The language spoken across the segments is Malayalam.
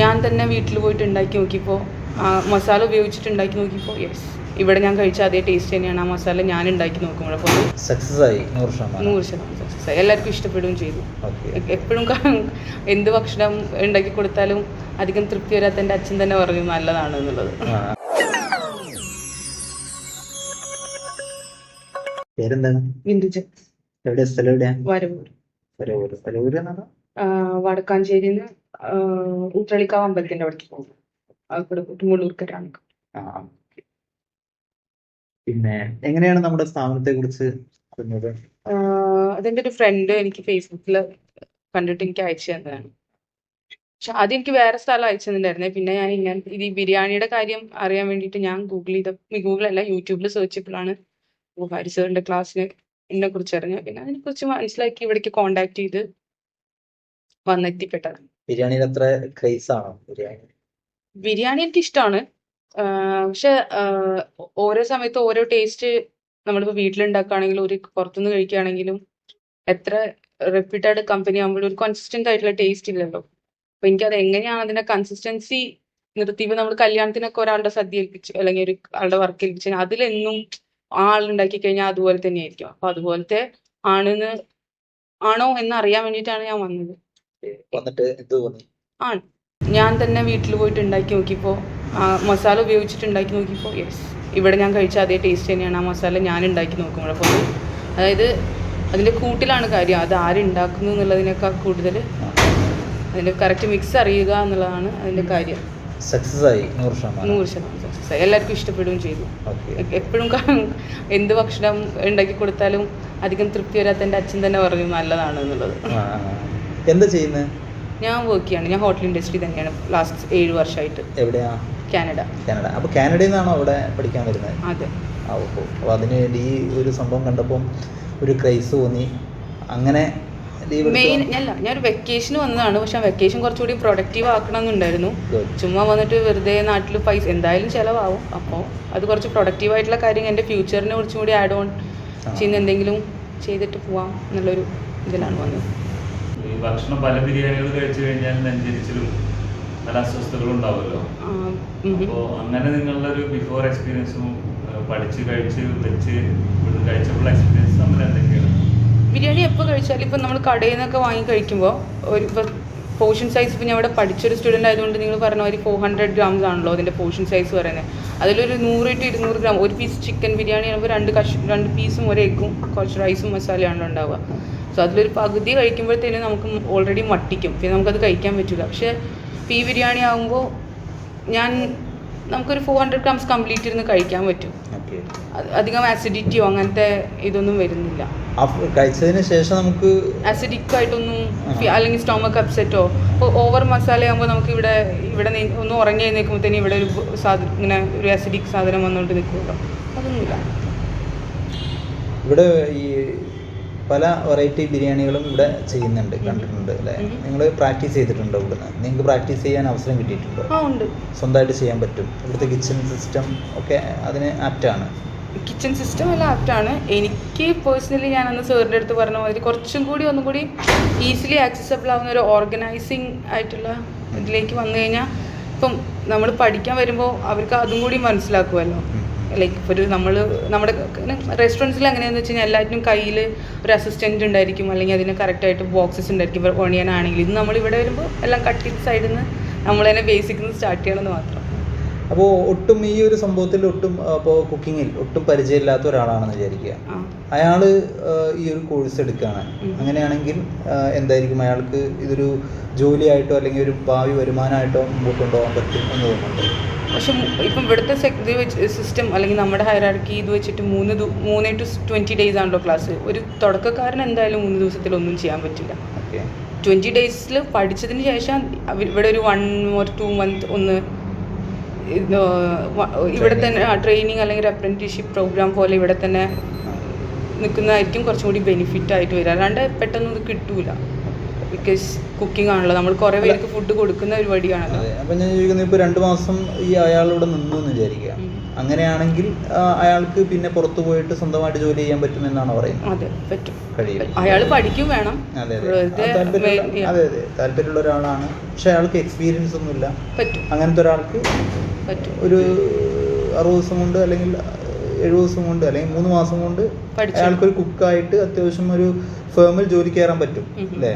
ഞാൻ തന്നെ വീട്ടിൽ പോയിട്ട് ഉണ്ടാക്കി നോക്കിയപ്പോൾ മസാല ഉപയോഗിച്ചിട്ട് ഉണ്ടാക്കി നോക്കിയപ്പോൾ യെസ് ഇവിടെ ഞാൻ കഴിച്ച അതേ ടേസ്റ്റ് തന്നെയാണ്. ആ മസാല ഞാൻ ഉണ്ടാക്കി നോക്കുമ്പോൾ അപ്പോൾ സക്സസ് ആയി? നൂറ് ശതമാനം. നൂറ് ശതമാനം സക്സസ് ആയി. എല്ലാവർക്കും ഇഷ്ടപ്പെടുകയും ചെയ്തു. എപ്പോഴും എന്ത് ഭക്ഷണം ഉണ്ടാക്കി കൊടുത്താലും അധികം തൃപ്തി വരാത്ത എന്റെ അച്ഛൻ തന്നെ പറഞ്ഞു നല്ലതാണ് എന്നുള്ളത്. പേരെന്താണ്? വിന്ദുജ എവിടെ സ്ഥലം എവിടെയാ? വരവൂർ. വരവൂർ വരവൂർ എന്നാണ്? വടക്കാഞ്ചേരിയിൽ നിന്ന് ഉത്രളിക്കാവ് അമ്പലത്തിന്റെ അവിടേക്ക് പോകും. അവിടെ മുള്ളൂർക്കരാണ് ആ ആ. പിന്നെ എങ്ങനെയാണ് നമ്മുടെ സ്ഥാപനത്തെ കുറിച്ച് അറിഞ്ഞത് അതെന്റെ ഒരു ഫ്രണ്ട് എനിക്ക് ഫേസ്ബുക്കിൽ കണ്ടിട്ട് എനിക്ക് അയച്ചു തന്നതാണ്. പക്ഷെ ആദ്യം എനിക്ക് വേറെ സ്ഥലം അയച്ചു തന്നിട്ടുണ്ടായിരുന്നേ. പിന്നെ ഞാൻ ഇങ്ങനെ ഇത് ഈ ബിരിയാണിയുടെ കാര്യം അറിയാൻ വേണ്ടിയിട്ട് ഞാൻ ഗൂഗിൾ ചെയ്ത ഗൂഗിൾ അല്ല യൂട്യൂബിൽ സെർച്ച് ചെയ്തപ്പോഴാണ് ഹരി സാറിന്റെ ക്ലാസ്സിനെ എന്നെ കുറിച്ച് അറിഞ്ഞത്. പിന്നെ അതിനെ കുറിച്ച് മനസ്സിലാക്കി ഇവിടേക്ക് കോണ്ടാക്ട് ചെയ്ത് വന്നെത്തിപ്പെട്ടത്. ബിരിയാണിയിൽ അത്ര ക്രേസ് ആണോ ബിരിയാണി? ബിരിയാണി എനിക്ക് ഇഷ്ടമാണ് പക്ഷെ ഓരോ സമയത്ത് ഓരോ ടേസ്റ്റ് നമ്മളിപ്പോൾ വീട്ടിലുണ്ടാക്കുകയാണെങ്കിലും ഒരു പുറത്തുനിന്ന് കഴിക്കുകയാണെങ്കിലും എത്ര റെപ്യൂട്ടഡ് കമ്പനി ആകുമ്പോഴും ഒരു കൺസിസ്റ്റന്റ് ആയിട്ടുള്ള ടേസ്റ്റ് ഇല്ലല്ലോ. അപ്പൊ എനിക്കത് എങ്ങനെയാണ് അതിന്റെ കൺസിസ്റ്റൻസി നിർത്തിയപ്പോൾ നമ്മൾ കല്യാണത്തിനൊക്കെ ഒരാളുടെ സദ്യ ഏൽപ്പിച്ച് അല്ലെങ്കിൽ ഒരു ആളുടെ വർക്ക് ഏൽപ്പിച്ച് അതിലെന്നും ആളുണ്ടാക്കി കഴിഞ്ഞാൽ അതുപോലെ തന്നെയായിരിക്കും. അപ്പൊ അതുപോലത്തെ ആണെന്ന് ആണോ എന്ന് അറിയാൻ വേണ്ടിയിട്ടാണ് ഞാൻ വന്നത്. വന്നിട്ട് എന്ത് തോന്നി? ആണ് ഞാൻ തന്നെ വീട്ടിൽ പോയിട്ട് ഉണ്ടാക്കി നോക്കിയപ്പോൾ മസാല ഉപയോഗിച്ചിട്ട് ഉണ്ടാക്കി നോക്കിയപ്പോൾ യെസ് ഇവിടെ ഞാൻ കഴിച്ച അതേ ടേസ്റ്റ് തന്നെയാണ്. ആ മസാല ഞാൻ ഉണ്ടാക്കി നോക്കുമ്പോൾ അപ്പോൾ അതായത് അതിന്റെ കൂട്ടിലാണ് കാര്യം. അത് ആരുണ്ടാക്കുന്നു എന്നുള്ളതിനേക്കാൾ കൂടുതൽ അതിന്റെ കറക്റ്റ് മിക്സ് അറിയുക എന്നുള്ളതാണ് അതിന്റെ കാര്യം. സക്സസ് ആയി. നൂറ് ശതമാനം. നൂറ് ശതമാനം സക്സസ് ആയി. എല്ലാവർക്കും ഇഷ്ടപ്പെടുകയും ചെയ്തു. എപ്പോഴും എന്ത് ഭക്ഷണം ഉണ്ടാക്കി കൊടുത്താലും അധികം തൃപ്തി വരാത്ത എന്റെ അച്ഛൻ തന്നെ പറഞ്ഞു നല്ലതാണ് എന്നുള്ളത്. എന്താ ചെയ്യുന്നത് ഞാൻ വർക്ക് ചെയ്യാണ്. ഞാൻ ഹോട്ടൽ ഇൻഡസ്ട്രി തന്നെയാണ് ലാസ്റ്റ് ഏഴ് വർഷമായിട്ട് എവിടെയാ? കാനഡ. കാനഡ. അപ്പൊ കാനഡയിൽ നിന്നാണോ അവിടെ പഠിക്കാൻ വരുന്നത്? അതെ. ആ ഓഹോ അപ്പോൾ അതിന് വേണ്ടി ഈ ഒരു സംഭവം കണ്ടപ്പം ഒരു ക്രൈസ് തോന്നി. അങ്ങനെ മെയിൻ അല്ല ഞാൻ ഒരു വെക്കേഷൻ വന്നതാണ്. പക്ഷെ ആ വെക്കേഷൻ കുറച്ചുകൂടി പ്രൊഡക്റ്റീവ് ആക്കണം എന്നുണ്ടായിരുന്നു ചുമ്മാ വന്നിട്ട് വെറുതെ നാട്ടിൽ പൈസ എന്തായാലും ചിലവാകും അപ്പോൾ അത് കുറച്ച് പ്രൊഡക്റ്റീവ് ആയിട്ടുള്ള കാര്യം എന്റെ ഫ്യൂച്ചറിനെ കുറച്ചും കൂടി ആഡ് ഓൺ ചെയ്യുന്ന എന്തെങ്കിലും ചെയ്തിട്ട് പോവാം എന്നുള്ളൊരു ഇതിലാണ് വന്നത്. ഭക്ഷണം പല ബിരിയാണികൾ കഴിച്ചു കഴിഞ്ഞാൽ നെഞ്ചരിച്ചിലും പല അസ്വസ്ഥതകളും ഉണ്ടാവുമല്ലോ. അപ്പോ അങ്ങനെ നിങ്ങളുടെ ഒരു ബിഫോർ എക്സ്പീരിയൻസും പഠിച്ച് കഴിച്ച് വെച്ച് കഴിച്ചപ്പോൾ എക്സ്പീരിയൻസ് തമ്മിൽ എന്തൊക്കെയാണ്? ബിരിയാണി എപ്പോൾ കഴിച്ചാലും ഇപ്പം നമ്മൾ കടയിൽ നിന്നൊക്കെ വാങ്ങി കഴിക്കുമ്പോൾ ഒരു ഇപ്പം പോർഷൻ സൈസ് ഇപ്പം ഞാൻ ഇവിടെ പഠിച്ചൊരു സ്റ്റുഡന്റ് ആയതുകൊണ്ട് നിങ്ങൾ പറഞ്ഞ ഒരു ഫോർ ഹൺഡ്രഡ് ഗ്രാംസ് ആണല്ലോ അതിന്റെ പോർഷൻ സൈസ് പറയുന്നത് അതിലൊരു നൂറ് ടു ഇരുന്നൂറ് ഗ്രാം ഒരു പീസ് ചിക്കൻ ബിരിയാണി ആകുമ്പോൾ രണ്ട് കഷ് രണ്ട് പീസും ഒരു എഗ്ഗും കുറച്ച് റൈസും മസാലയാണ് ഉണ്ടാവുക. സോ അതിലൊരു പകുതി കഴിക്കുമ്പോഴത്തേനും നമുക്ക് ഓൾറെഡി മട്ടിക്കും. പിന്നെ നമുക്കത് കഴിക്കാൻ പറ്റില്ല പക്ഷേ പീ ബിരിയാണി ആകുമ്പോൾ ഞാൻ നമുക്കൊരു ഫോർ ഹൺഡ്രഡ് ഗ്രാംസ് കംപ്ലീറ്റ് ഇരുന്ന് കഴിക്കാൻ പറ്റും. അധികം ആസിഡിറ്റിയോ അങ്ങനത്തെ ഇതൊന്നും വരുന്നില്ല. കഴിച്ചതിന് ശേഷം നമുക്ക് അസിഡിക് ആയിട്ടൊന്നും അല്ലെങ്കിൽ സ്റ്റൊമക്ക് അപ്സെറ്റോ ഓവർ മസാല ആകുമ്പോൾ നമുക്ക് ഇവിടെ ഇവിടെ ഒന്ന് ഉറങ്ങി നിൽക്കുമ്പോഴത്തേനും ഇവിടെ ഒരു സാധനം ഇങ്ങനെ ഒരു അസിഡിക് സാധനം വന്നുകൊണ്ട് നിൽക്കുമല്ലോ അതൊന്നുമില്ല. ഇവിടെ ഈ പല വെറൈറ്റി ബിരിയാണികളും ഇവിടെ ചെയ്യുന്നുണ്ട് കണ്ടിട്ടുണ്ട് അല്ലേ? നിങ്ങൾ പ്രാക്ടീസ് ചെയ്തിട്ടുണ്ടോ ഇവിടുന്ന്? നിങ്ങൾക്ക് പ്രാക്ടീസ് ചെയ്യാൻ അവസരം കിട്ടിയിട്ടുണ്ടോ? സ്വന്തമായിട്ട് ചെയ്യാൻ പറ്റും. ഇവിടുത്തെ കിച്ചൺ സിസ്റ്റം ഒക്കെ അതിന് ആപ്റ്റാണ് കിച്ചൺ സിസ്റ്റം എല്ലാം ആപ്റ്റാണ് എനിക്ക് പേഴ്സണലി ഞാൻ അന്ന് സാറിന്റെ അടുത്ത് പറഞ്ഞ മാതിരി കുറച്ചും കൂടി ഒന്നും കൂടി ഈസിലി ആക്സസബിൾ ആവുന്ന ഒരു ഓർഗനൈസിങ് ആയിട്ടുള്ള ഇതിലേക്ക് വന്നു കഴിഞ്ഞാൽ ഇപ്പം നമ്മൾ പഠിക്കാൻ വരുമ്പോൾ അവർക്ക് അതും കൂടി മനസ്സിലാക്കുമല്ലോ ലൈക്ക് ഇപ്പോൾ ഒരു നമ്മൾ നമ്മുടെ റെസ്റ്റോറന്റ്സിൽ എങ്ങനെയാണെന്ന് വെച്ച് കഴിഞ്ഞാൽ എല്ലാറ്റിനും കയ്യിൽ ഒരു അസിസ്റ്റന്റ് ഉണ്ടായിരിക്കും. അല്ലെങ്കിൽ അതിന് കറക്റ്റായിട്ട് ബോക്സസ് ഉണ്ടായിരിക്കും. ഇപ്പോൾ ഓണിയൻ ആണെങ്കിൽ ഇത് നമ്മൾ ഇവിടെ വരുമ്പോൾ എല്ലാം കട്ടിങ് സൈഡിൽ നിന്ന് നമ്മൾ തന്നെ ബേസിക്കിൽ നിന്ന് സ്റ്റാർട്ട് ചെയ്യണമെന്ന് മാത്രം. അപ്പോൾ ഒട്ടും ഈ ഒരു സംഭവത്തിൽ ഒട്ടും അപ്പോൾ കുക്കിങ്ങിൽ ഒട്ടും പരിചയമില്ലാത്ത ഒരാളാണെന്ന് വിചാരിക്കുക. അയാൾ ഈ ഒരു കോഴ്സ് എടുക്കുകയാണ്. അങ്ങനെയാണെങ്കിൽ എന്തായിരിക്കും അയാൾക്ക് ഇതൊരു ജോലിയായിട്ടോ അല്ലെങ്കിൽ ഒരു ഭാവി വരുമാനമായിട്ടോ മുമ്പോട്ട് കൊണ്ടുപോകാൻ പറ്റും എന്ന് തോന്നുന്നുണ്ട്? പക്ഷെ ഇപ്പം ഇവിടുത്തെ ഇത് വെച്ച് സിസ്റ്റം അല്ലെങ്കിൽ നമ്മുടെ ഹൈറാർക്കി ഇത് വെച്ചിട്ട് മൂന്ന് മൂന്ന് ടു ട്വന്റി ഡേയ്സ് ആണല്ലോ ക്ലാസ് ഒരു തുടക്കക്കാരൻ എന്തായാലും മൂന്ന് ദിവസത്തിൽ ഒന്നും ചെയ്യാൻ പറ്റില്ല. ട്വന്റി ഡേയ്സിൽ പഠിച്ചതിന് ശേഷം ഇവിടെ ഒരു വൺ ഓർ ടു മന്ത് ഒന്ന് ഇവിടെ തന്നെ ട്രെയിനിങ് അല്ലെങ്കിൽ അപ്രന്റീഷിപ്പ് പ്രോഗ്രാം പോലെ ഇവിടെ തന്നെ നിൽക്കുന്നതായിരിക്കും കുറച്ചും കൂടി ബെനിഫിറ്റ് ആയിട്ട് വരിക. അല്ലാണ്ട് പെട്ടെന്ന് ഇത് കിട്ടൂല. ബിക്കോസ് കുക്കിംഗ് ആണല്ലോ. നമ്മൾ കുറേ പേർക്ക് ഫുഡ് കൊടുക്കുന്ന പരിപാടിയാണ് അപ്പൊ ഞാൻ ചോദിക്കുന്നത് ഇപ്പോൾ രണ്ട് മാസം ഈ അയാൾ ഇവിടെ നിന്നു എന്ന് വിചാരിക്കുക. അങ്ങനെയാണെങ്കിൽ അയാൾക്ക് പിന്നെ പുറത്തു പോയിട്ട് സ്വന്തമായിട്ട് ജോലി ചെയ്യാൻ പറ്റുമെന്നാണ് പറയുന്നത്? അതെ പറ്റും. കഴിയും അയാൾ പഠിക്കും വേണം. അതെ അതെ. താല്പര്യമുള്ള- വേ- അതെ അതെ. താല്പര്യമുള്ള ഒരാളാണ്. പക്ഷെ അയാൾക്ക് എക്സ്പീരിയൻസ് ഒന്നുമില്ല. പറ്റും. അങ്ങനത്തെ ഒരാൾക്ക് ഒരു അറുപത് ദിവസം കൊണ്ട് അല്ലെങ്കിൽ എഴുപത് ദിവസം കൊണ്ട് അല്ലെങ്കിൽ മൂന്ന് മാസം കൊണ്ട്. അയാൾക്കൊരു കുക്കായിട്ട് അത്യാവശ്യം ഒരു ഫേമിൽ ജോലി കയറാൻ പറ്റും. അല്ലേ.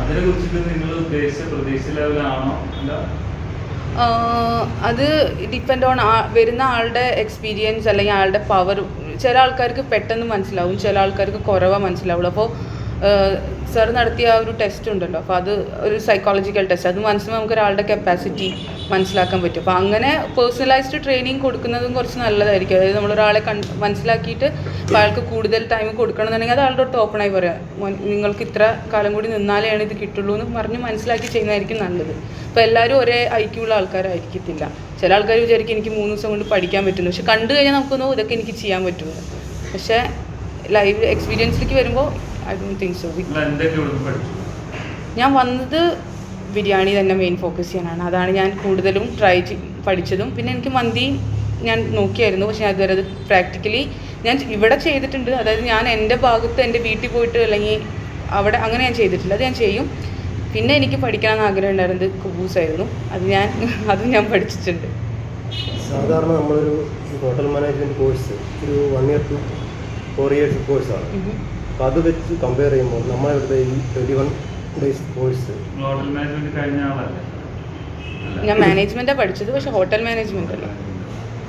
അതിനെ കുറിച്ചിട്ട് നിങ്ങൾ ഉദ്ദേശിച്ച പ്രതീക്ഷ ലെവലാണോ അല്ല? അത് ഡിപ്പെൻഡ് ഓൺ വരുന്ന ആളുടെ എക്സ്പീരിയൻസ് അല്ലെങ്കിൽ ആളുടെ പവർ ചില ആൾക്കാർക്ക് പെട്ടെന്ന് മനസ്സിലാവും ചില ആൾക്കാർക്ക് കുറവാണ് മനസ്സിലാവുള്ളൂ. അപ്പോൾ സാർ നടത്തിയ ആ ഒരു ടെസ്റ്റ് ഉണ്ടല്ലോ. അപ്പോൾ അത് ഒരു സൈക്കോളജിക്കൽ ടെസ്റ്റ് അത് മനസ്സിലാകുമ്പോൾ നമുക്ക് ഒരാളുടെ കപ്പാസിറ്റി മനസ്സിലാക്കാൻ പറ്റും. അപ്പോൾ അങ്ങനെ പേഴ്സണലൈസ്ഡ് ട്രെയിനിങ് കൊടുക്കുന്നതും കുറച്ച് നല്ലതായിരിക്കും. അതായത് നമ്മളൊരാളെ കൺ മനസ്സിലാക്കിയിട്ട് അയാൾക്ക് കൂടുതൽ ടൈം കൊടുക്കണമെന്നുണ്ടെങ്കിൽ അത് ആളുടെ അടുത്ത് ഓപ്പണായി പറയാം. നിങ്ങൾക്ക് ഇത്ര കാലം കൂടി നിന്നാലെയാണ് ഇത് കിട്ടുള്ളൂ എന്ന് പറഞ്ഞ് മനസ്സിലാക്കി ചെയ്യുന്നതായിരിക്കും നല്ലത്. അപ്പോൾ എല്ലാവരും ഒരേ ഐക്യമുള്ള ആൾക്കാരായിരിക്കത്തില്ല. ചില ആൾക്കാർ വിചാരിക്കും എനിക്ക് മൂന്ന് ദിവസം കൊണ്ട് പഠിക്കാൻ പറ്റുന്നു. പക്ഷെ കണ്ടു കഴിഞ്ഞാൽ നമുക്കൊന്നും ഇതൊക്കെ എനിക്ക് ചെയ്യാൻ പറ്റുന്നു പക്ഷേ ലൈവ് എക്സ്പീരിയൻസിലേക്ക് വരുമ്പോൾ ഐ ഡോണ്ട് തിങ്ക് സോ ഞാൻ വന്നത് ബിരിയാണി തന്നെ മെയിൻ ഫോക്കസ് ചെയ്യാനാണ്. അതാണ് ഞാൻ കൂടുതലും ട്രൈ പഠിച്ചതും. പിന്നെ എനിക്ക് മന്തി ഞാൻ നോക്കിയായിരുന്നു. പക്ഷെ ഞാൻ ഇതുവരെ അത് പ്രാക്ടിക്കലി ഞാൻ ഇവിടെ ചെയ്തിട്ടുണ്ട്. അതായത് ഞാൻ എന്റെ ഭാഗത്ത് എന്റെ വീട്ടിൽ പോയിട്ട് അല്ലെങ്കിൽ അവിടെ അങ്ങനെ ഞാൻ ചെയ്തിട്ടില്ല. അത് ഞാൻ ചെയ്യും. പിന്നെ എനിക്ക് പഠിക്കണമെന്ന് ആഗ്രഹം ഉണ്ടായിരുന്നത് കുബൂസ് ആയിരുന്നു. അത് ഞാൻ അതും ഞാൻ പഠിച്ചിട്ടുണ്ട്. സാധാരണ നമ്മളൊരു ഹോട്ടൽ മാനേജ്മെന്റ് കോഴ്സ് ഒരു one year two four years കോഴ്സാണ്. അപ്പോൾ അത് വെച്ച് കമ്പയർ ചെയ്യുമ്പോൾ നമ്മളിവിടുത്തെ ഈ twenty one days course hotel management കഴിഞ്ഞ ആളല്ലേ? ഞാൻ മാനേജ്മെന്റാ പഠിച്ചത് പക്ഷെ ഹോട്ടൽ മാനേജ്മെന്റ് അല്ല.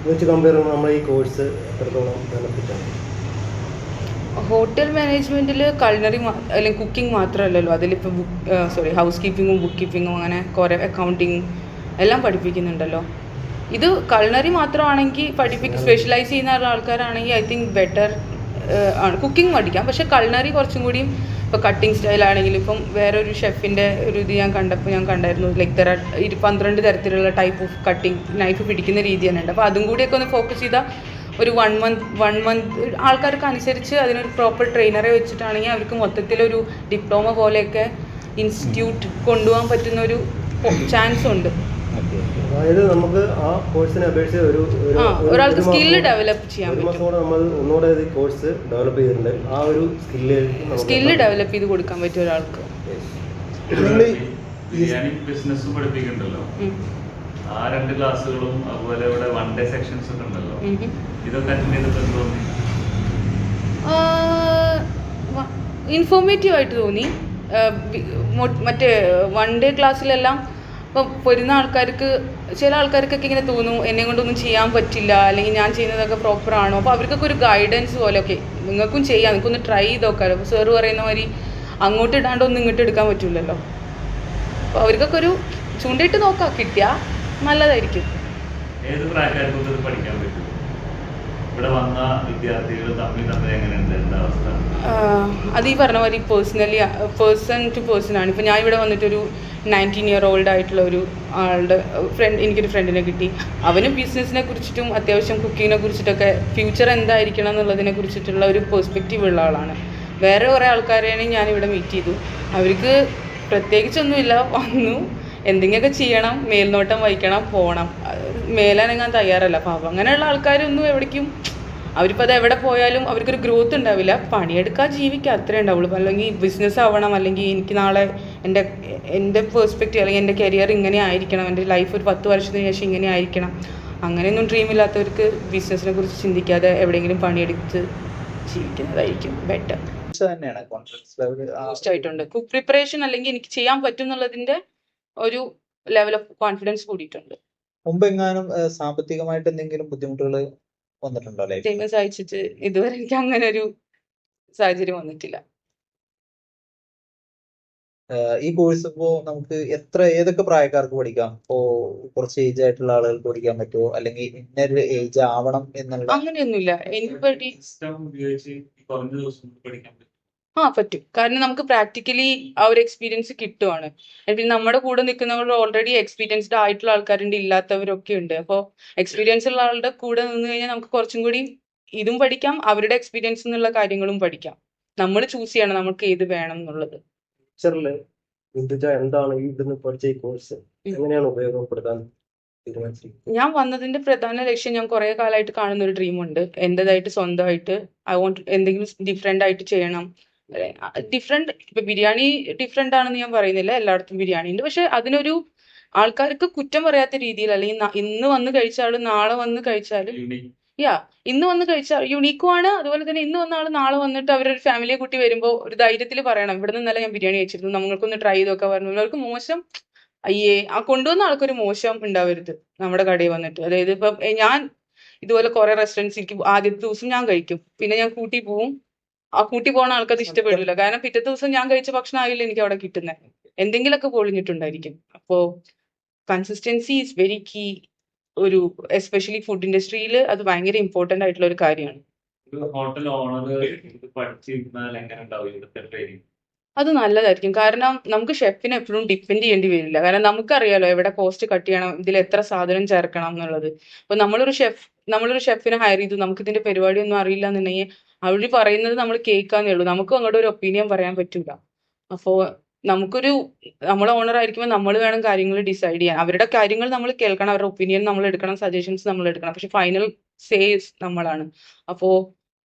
വെച്ച് കമ്പയർ ചെയ്യുമ്പോൾ നമ്മൾ ഈ കോഴ്സ് എത്രത്തോളം ബെനിഫിറ്റാണ് ഹോട്ടൽ മാനേജ്മെന്റിൽ കൾണറി അല്ലെങ്കിൽ കുക്കിംഗ് മാത്രമല്ലല്ലോ. അതിലിപ്പോൾ ബുക്ക് സോറി ഹൗസ് കീപ്പിങ്ങും ബുക്ക് കീപ്പിങ്ങും അങ്ങനെ കുറേ അക്കൗണ്ടിങ് എല്ലാം പഠിപ്പിക്കുന്നുണ്ടല്ലോ. ഇത് കൾണറി മാത്രമാണെങ്കിൽ പഠിപ്പിക്കും സ്പെഷ്യലൈസ് ചെയ്യുന്ന ആൾക്കാരാണെങ്കിൽ ഐ തിങ്ക് ബെറ്റർ ആണ്. കുക്കിംഗ് പഠിക്കാം. പക്ഷേ കൾണറി കുറച്ചും കൂടിയും ഇപ്പോൾ കട്ടിങ് സ്റ്റൈലാണെങ്കിലും ഇപ്പം വേറൊരു ഷെഫിന്റെ ഒരു ഇത് ഞാൻ കണ്ടപ്പോൾ ഞാൻ കണ്ടായിരുന്നു. ലൈക് തര പന്ത്രണ്ട് തരത്തിലുള്ള ടൈപ്പ് ഓഫ് കട്ടിങ് നൈഫ് പിടിക്കുന്ന രീതി തന്നെ ഉണ്ട്. അപ്പോൾ അതും കൂടിയൊക്കെ ഒന്ന് ഫോക്കസ് ചെയ്താൽ ഒരു വൺ മന്ത് വൺ മന്ത് ആൾക്കാർക്ക് അനുസരിച്ച് അതിനൊരു പ്രോപ്പർ ട്രെയിനറെ വെച്ചിട്ടാണെങ്കിൽ അവർക്ക് മൊത്തത്തിലൊരു ഡിപ്ലോമ പോലെയൊക്കെ ഇൻസ്റ്റിറ്റ്യൂട്ട് കൊണ്ടുപോകാൻ പറ്റുന്ന ഒരു ചാൻസ് ഉണ്ട്. അതായത് നമുക്ക് ആ കോഴ്സിനെ അപേക്ഷിച്ച് ഒരു ഒരാൾക്ക് സ്കിൽ സ്കില്ല് ഡെവലപ്പ് ചെയ്യാൻ പറ്റും. നമ്മൾ ഒന്നുകൂടെ കോഴ്സ് ഡെവലപ്പ് ചെയ്തിട്ടുണ്ട്. ആ ഒരു സ്കില്ല് സ്കില്ല് ഡെവലപ്പ് ചെയ്ത് കൊടുക്കാൻ പറ്റും ഒരാൾക്ക്. ബിസിനസ് പഠിപ്പിക്കണ്ടല്ലോ. ആ രണ്ട് ക്ലാസ്സുകളും അതുപോലെ ഇവിടെ വൺ ഡേ സെക്ഷൻസ് ഒക്കെ ഉണ്ടല്ലോ. ഇതൊക്കെ അറ്റൻഡ് ചെയ്തപ്പോൾ തോന്നി? ഇൻഫോർമേറ്റീവ് ആയിട്ട് തോന്നി. മറ്റേ വൺ ഡേ ക്ലാസ്സിലെല്ലാം ഇപ്പം വരുന്ന ആൾക്കാർക്ക് ചില ആൾക്കാർക്കൊക്കെ ഇങ്ങനെ തോന്നും എന്നെ കൊണ്ടൊന്നും ചെയ്യാൻ പറ്റില്ല അല്ലെങ്കിൽ ഞാൻ ചെയ്യുന്നതൊക്കെ പ്രോപ്പർ ആണോ? അപ്പോൾ അവർക്കൊക്കെ ഒരു ഗൈഡൻസ് പോലെ ഒക്കെ നിങ്ങൾക്കും ചെയ്യാം നിങ്ങൾക്കൊന്ന് ട്രൈ ചെയ്ത് നോക്കാമല്ലോ അപ്പോൾ സാറ് പറയുന്ന മാതിരി അങ്ങോട്ട് ഇടാണ്ടൊന്നും ഇങ്ങോട്ട് എടുക്കാൻ പറ്റില്ലല്ലോ അപ്പോൾ അവർക്കൊക്കെ ഒരു ചൂണ്ടിയിട്ട് നോക്കാം കിട്ടിയാൽ നല്ലതായിരിക്കും. ഏത് പ്രായക്കാർക്കും പഠിക്കാൻ പറ്റും? ഇവിടെ വന്ന വിദ്യാർത്ഥികൾ തമ്മിൽ തമ്മിൽ എങ്ങനെയുണ്ട്? അത് ഈ പറഞ്ഞ പോലെ പേഴ്സണലി പേഴ്സൺ ടു പേഴ്സൺ ആണ്. ഇപ്പോൾ ഞാൻ ഇവിടെ വന്നിട്ടൊരു നയന്റീൻ ഇയർ ഓൾഡ് ആയിട്ടുള്ള ഒരു ആളുടെ ഫ്രണ്ട് എനിക്കൊരു ഫ്രണ്ടിനെ കിട്ടി. അവന് ബിസിനസ്സിനെ കുറിച്ചിട്ടും അത്യാവശ്യം കുക്കിങ്ങിനെ കുറിച്ചിട്ടൊക്കെ ഫ്യൂച്ചർ എന്തായിരിക്കണം എന്നുള്ളതിനെ കുറിച്ചിട്ടുള്ള ഒരു പെർസ്പെക്റ്റീവ് ഉള്ള ആളാണ്. വേറെ കുറേ ആൾക്കാരെയാണ് ഞാൻ ഇവിടെ മീറ്റ് ചെയ്തു. അവർക്ക് പ്രത്യേകിച്ചൊന്നുമില്ല വന്നു. എന്തെങ്കിലുമൊക്കെ ചെയ്യണം മേൽനോട്ടം വഹിക്കണം പോകണം മേലനങ്ങാൻ തയ്യാറല്ല. അപ്പോൾ അങ്ങനെയുള്ള ആൾക്കാരൊന്നും എവിടേക്കും അവരിപ്പോൾ അത് എവിടെ പോയാലും അവർക്കൊരു ഗ്രോത്ത് ഉണ്ടാവില്ല. പണിയെടുക്കാൻ ജീവിക്കുക അത്രേ ഉണ്ടാവുള്ളൂ. അല്ലെങ്കിൽ ബിസിനസ് ആവണം അല്ലെങ്കിൽ എനിക്ക് നാളെ എന്റെ എന്റെ പേഴ്സ്പെക്റ്റീവ് അല്ലെങ്കിൽ എന്റെ കരിയർ ഇങ്ങനെ ആയിരിക്കണം. എന്റെ ലൈഫ് ഒരു പത്ത് വർഷത്തിന് ശേഷം ഇങ്ങനെ ആയിരിക്കണം. അങ്ങനെയൊന്നും ഡ്രീം ഇല്ലാത്തവർക്ക് ബിസിനസ്സിനെ കുറിച്ച് ചിന്തിക്കാതെ എവിടെയെങ്കിലും പണിയെടുത്ത് ജീവിക്കുന്നതായിരിക്കും ബെറ്റർ ആയിട്ടുണ്ട്. കുക്ക് പ്രിപ്പറേഷൻ അല്ലെങ്കിൽ എനിക്ക് ചെയ്യാൻ പറ്റും എന്നുള്ളതിന്റെ ഒരു ലെവൽ ഓഫ് കോൺഫിഡൻസ് കൂടിയിട്ടുണ്ട്. മുമ്പ് എങ്ങാനും സാമ്പത്തികമായിട്ട് എന്തെങ്കിലും ബുദ്ധിമുട്ടുകൾ വന്നിട്ടുണ്ടോ ഫേമസ് അയച്ചിട്ട് ഇതുവരെ എനിക്ക് അങ്ങനെ ഒരു സാഹചര്യം വന്നിട്ടില്ല. ഈ കോഴ്സ് ഇപ്പോ നമുക്ക് എത്ര ഏതൊക്കെ പ്രായക്കാർക്ക് പഠിക്കാം? ഇപ്പോ കുറച്ച് ഏജ് ആയിട്ടുള്ള ആളുകൾക്ക് പഠിക്കാൻ പറ്റുമോ അല്ലെങ്കിൽ ഇന്നൊരു ഏജ് ആവണം എന്നുള്ള അങ്ങനെയൊന്നുമില്ല. എനിബഡി ആ പറ്റും. കാരണം നമുക്ക് പ്രാക്ടിക്കലി ആ ഒരു എക്സ്പീരിയൻസ് കിട്ടുവാണ്. പിന്നെ നമ്മുടെ കൂടെ നിൽക്കുന്നവർ ഓൾറെഡി എക്സ്പീരിയൻസ്ഡ് ആയിട്ടുള്ള ആൾക്കാരുണ്ട് ഇല്ലാത്തവരൊക്കെ ഉണ്ട്. അപ്പോൾ എക്സ്പീരിയൻസ് ഉള്ള ആളുടെ കൂടെ നിന്ന് കഴിഞ്ഞാൽ നമുക്ക് കുറച്ചും കൂടി ഇതും പഠിക്കാം അവരുടെ എക്സ്പീരിയൻസ് എന്നുള്ള കാര്യങ്ങളും പഠിക്കാം. നമ്മൾ ചൂസ് ചെയ്യണം നമുക്ക് ഏത് വേണം എന്നുള്ളത്. എന്താണ് ഇവിടുന്ന് പഠിച്ച ഈ കോഴ്സ് എങ്ങനെയാണ് ഉപയോഗപ്പെടുത്താൻ ഞാൻ വന്നതിന്റെ പ്രധാന ലക്ഷ്യം ഞാൻ കുറെ കാലമായിട്ട് കാണുന്ന ഒരു ഡ്രീം ഉണ്ട്. എന്റേതായിട്ട് സ്വന്തമായിട്ട് ഐ വോണ്ട് എന്തെങ്കിലും ഡിഫറെന്റ് ആയിട്ട് ചെയ്യണം. ഡിഫറെന്റ് ഇപ്പൊ ബിരിയാണി ഡിഫറെന്റ് ആണെന്ന് ഞാൻ പറയുന്നില്ല. എല്ലായിടത്തും ബിരിയാണി ഉണ്ട്. പക്ഷെ അതിനൊരു ആൾക്കാർക്ക് കുറ്റം പറയാത്ത രീതിയിൽ അല്ലെങ്കിൽ ഇന്ന് വന്ന് കഴിച്ചാലും നാളെ വന്ന് കഴിച്ചാലും യാ ഇന്ന് വന്ന് കഴിച്ചാൽ യുണീക്കും ആണ്. അതുപോലെ തന്നെ ഇന്ന് വന്ന ആൾ നാളെ വന്നിട്ട് അവരൊരു ഫാമിലിയെ കൂട്ടി വരുമ്പോൾ ഒരു ധൈര്യത്തിൽ പറയണം. ഇവിടെ നിന്നല്ല ഞാൻ ബിരിയാണി കഴിച്ചിരുന്നു. നമ്മൾക്കൊന്ന് ട്രൈ ചെയ്തൊക്കെ പറഞ്ഞു. അവർക്ക് മോശം. അയ്യേ ആ കൊണ്ടുവന്ന ആൾക്കൊരു മോശം ഉണ്ടാവരുത് നമ്മുടെ കടയിൽ വന്നിട്ട്. അതായത് ഇപ്പം ഞാൻ ഇതുപോലെ കുറെ റെസ്റ്റോറന്റ്സ് എനിക്ക് ആദ്യത്തെ ദിവസം ഞാൻ കഴിക്കും. പിന്നെ ഞാൻ കൂട്ടി പോവും. ആ കൂട്ടി പോകുന്ന ആൾക്കത് ഇഷ്ടപ്പെടില്ല. കാരണം പിറ്റത്തെ ദിവസം ഞാൻ കഴിച്ച ഭക്ഷണം ആയില്ല എനിക്ക് അവിടെ കിട്ടുന്നത് എന്തെങ്കിലുമൊക്കെ പൊളിഞ്ഞിട്ടുണ്ടായിരിക്കും. അപ്പോ കൺസിസ്റ്റൻസി ഈസ് വെരി കീ ഒരു എസ്പെഷ്യലി ഫുഡ് ഇൻഡസ്ട്രിയിൽ അത് ഭയങ്കര ഇമ്പോർട്ടന്റ് ആയിട്ടുള്ള ഒരു കാര്യമാണ്. ഒരു ഹോട്ടൽ ഓണർ ഇത് പഠിച്ചിരുന്നാൽ എങ്ങനെ ഉണ്ടാവും ഇവിടുത്തെ ട്രെയിനിങ് അത് നല്ലതായിരിക്കും. കാരണം നമുക്ക് ഷെഫിനെ എപ്പോഴും ഡിപ്പെൻഡ് ചെയ്യേണ്ടി വരില്ല. കാരണം നമുക്കറിയാലോ എവിടെ കോസ്റ്റ് കട്ട് ചെയ്യണം ഇതിൽ എത്ര സാധനം ചേർക്കണം എന്നുള്ളത്. അപ്പൊ നമ്മളൊരു ഷെഫ് നമ്മളൊരു ഷെഫിനെ ഹയർ ചെയ്തു നമുക്ക് ഇതിന്റെ പരിപാടി ഒന്നും അറിയില്ല എന്നുണ്ടെങ്കിൽ അവർ പറയുന്നത് നമ്മൾ കേൾക്കാന്നേ ഉള്ളൂ. നമുക്കും അങ്ങോട്ട് ഒരു ഒപ്പീനിയൻ പറയാൻ പറ്റൂല. അപ്പോ നമുക്കൊരു നമ്മൾ ഓണർ ആയിരിക്കുമ്പോൾ നമ്മൾ വേണം കാര്യങ്ങൾ ഡിസൈഡ് ചെയ്യാൻ. അവരുടെ കാര്യങ്ങൾ നമ്മൾ കേൾക്കണം. അവരുടെ ഒപ്പീനിയൻ നമ്മൾ എടുക്കണം. സജഷൻസ് നമ്മൾ എടുക്കണം. പക്ഷെ ഫൈനൽ സേസ് നമ്മളാണ്. അപ്പോ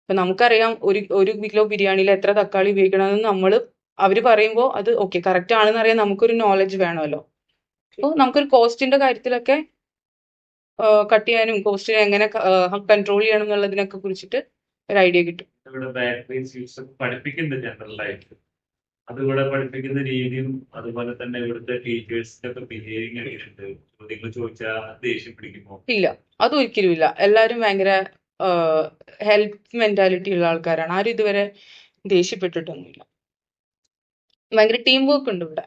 ഇപ്പൊ നമുക്കറിയാം ഒരു ഒരു കിലോ ബിരിയാണിയിൽ എത്ര തക്കാളി ഉപയോഗിക്കണം എന്ന് നമ്മൾ അവർ പറയുമ്പോൾ അത് ഓക്കെ കറക്റ്റ് ആണെന്ന് അറിയാൻ നമുക്കൊരു നോളജ് വേണമല്ലോ. അപ്പോൾ നമുക്കൊരു കോസ്റ്റിന്റെ കാര്യത്തിലൊക്കെ കട്ട് ചെയ്യാനും കോസ്റ്റിനെ എങ്ങനെ കൺട്രോൾ ചെയ്യണം എന്നുള്ളതിനൊക്കെ കുറിച്ചിട്ട് ഒരു ഐഡിയ കിട്ടും. ഇവിടെ ബാറ്ററീസ് യൂസ് പഠിപ്പിക്കുന്നുണ്ട് ജനറലായിട്ട് അത് ഇവിടെ പഠിപ്പിക്കുന്ന രീതിയും അതുപോലെ തന്നെ ഇവിടുത്തെ ടീച്ചേഴ്സിന്റെ ഒക്കെ ബിഹേവിങ് എങ്ങനെയുണ്ട് ചോദ്യങ്ങൾ ചോദിച്ചാൽ ദേഷ്യം പിടിക്കുമോ? ഇല്ല. അതൊരിക്കലും ഇല്ല. എല്ലാവരും ഭയങ്കര ഹെൽപ്പ് മെന്റാലിറ്റി ഉള്ള ആൾക്കാരാണ്. ആരും ഇതുവരെ ദേഷ്യപ്പെട്ടിട്ടൊന്നുമില്ല. ഭയങ്കര ടീം വർക്ക് ഉണ്ട് ഇവിടെ.